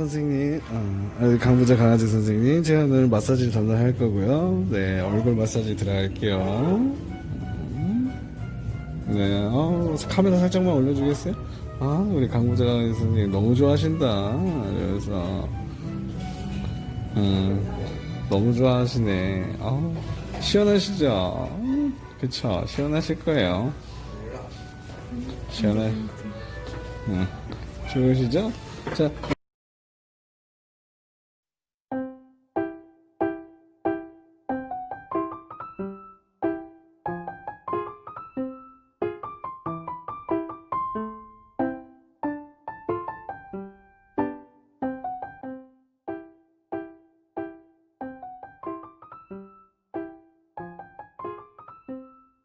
선생님, 어, 강부자 강아지 선생님, 제가 오늘 마사지를 담당할 거고요. 네, 얼굴 마사지 들어갈게요. 음. 네, 어, 카메라 살짝만 올려주겠어요? 아, 우리 강부자 강아지 선생님 너무 좋아하신다. 그래서, 음, 너무 좋아하시네. 어, 시원하시죠? 그쵸, 시원하실 거예요. 시원해. 응, 좋으시죠? 자,